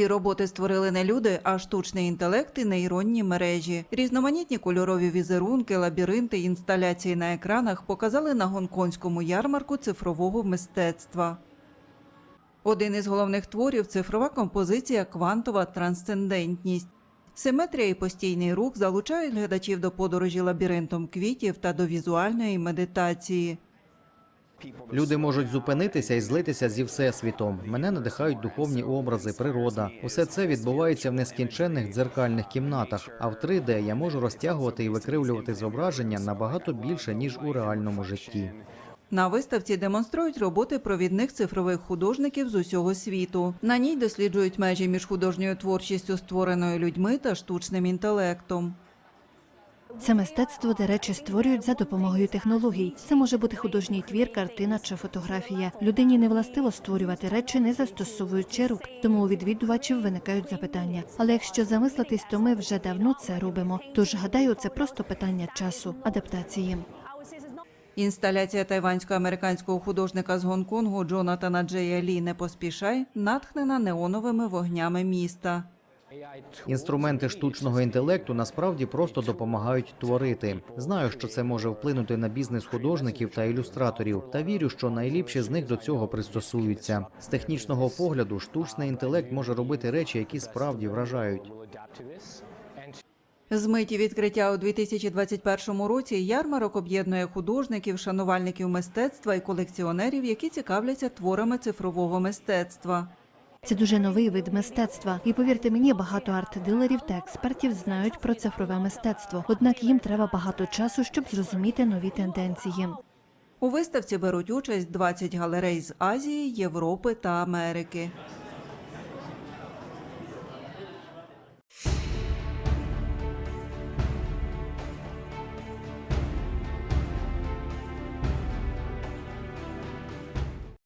Ці роботи створили не люди, а штучний інтелект і нейронні мережі. Різноманітні кольорові візерунки, лабіринти, інсталяції на екранах показали на гонконгському ярмарку цифрового мистецтва. Один із головних творів цифрова композиція Квантова трансцендентність. Симетрія і постійний рух залучають глядачів до подорожі лабіринтом квітів та до візуальної медитації. Люди можуть зупинитися і злитися зі всесвітом. Мене надихають духовні образи, природа. Усе це відбувається в нескінченних дзеркальних кімнатах. А в 3D я можу розтягувати і викривлювати зображення набагато більше ніж у реальному житті. На виставці демонструють роботи провідних цифрових художників з усього світу. На ній досліджують межі між художньою творчістю, створеною людьми та штучним інтелектом. Це мистецтво, де речі створюють за допомогою технологій. Це може бути художній твір, картина чи фотографія. Людині не властиво створювати речі, не застосовуючи рук. Тому у відвідувачів виникають запитання. Але якщо замислитись, то ми вже давно це робимо. Тож гадаю, це просто питання часу, адаптації. Інсталяція тайвансько-американського художника з Гонконгу Джонатана Джея Лі «Не поспішай натхнена неоновими вогнями міста. Інструменти штучного інтелекту насправді просто допомагають творити. Знаю, що це може вплинути на бізнес художників та ілюстраторів, та вірю, що найліпші з них до цього пристосуються. З технічного погляду, штучний інтелект може робити речі, які справді вражають. З миті відкриття у 2021 році ярмарок об'єднує художників, шанувальників мистецтва і колекціонерів, які цікавляться творами цифрового мистецтва. Це дуже новий вид мистецтва, і повірте мені, багато арт-дилерів та експертів знають про цифрове мистецтво. Однак їм треба багато часу, щоб зрозуміти нові тенденції. У виставці беруть участь 20 галерей з Азії, Європи та Америки.